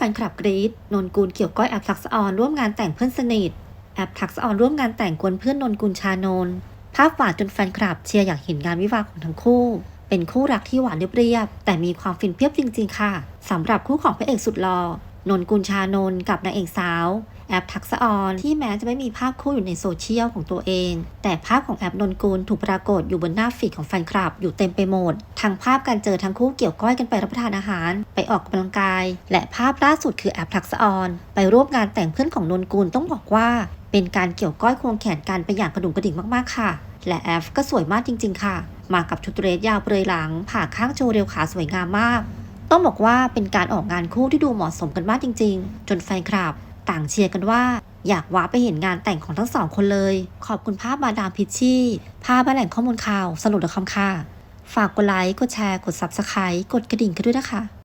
แฟนคลับกรีดนนกูลเกี่ยวก้อยแอปทักษออนร่วมงานแต่งเพื่อนสนิทแอปทักษออนร่วมงานแต่งกวนเพื่อนนนกุลชานนภาพหวานจนแฟนคลับเชียร์อยากเห็นงานวิวาของทั้งคู่ เป็นคู่รักที่หวานเรียบๆแต่มีความฟินเพียบจริง ๆ ค่ะสำหรับคู่ของพระเอกสุดหล่อ นนกุลชานนกับนางเอกสาว แอปทักษออนที่แม้จะไม่มีภาพคู่อยู่ในโซเชียลของตัวเอง แต่ภาพของแอปนนกุลถูกปรากฏอยู่บนหน้าฟีดของแฟนคลับอยู่เต็มไปหมดทั้งภาพการเจอทั้งคู่เกี่ยวก้อยกันไปรับประทานอาหาร ไปออกกำลังกาย และภาพล่าสุดคือแอปทักษออนไปร่วมงานแต่งเพื่อนของนนกุลต้องบอกว่า เป็นการเกี่ยวก้อยควงแขนกันไปอย่างกระดุมกระดิ่งมากๆค่ะ และแอฟก็สวยมากจริง ๆ ค่ะ มากับชุดเดรสยาวเปลือยหลังผ่าข้างโชว์เรียวขาสวยงามมาก ต้องบอกว่าเป็นการออกงานคู่ที่ดูเหมาะสมกันมากจริง ๆ จนแฟนคลับ ต่างเชียร์กันว่า อยากว้าไปเห็นงานแต่งของทั้งสองคนเลย ขอบคุณภาพมาดามพิชชี่ภาพและแหล่งข้อมูลข่าวสนุกดคำค่ะ ฝากกดไลค์กดแชร์กด Subscribe กดกระดิ่งกันด้วยนะคะ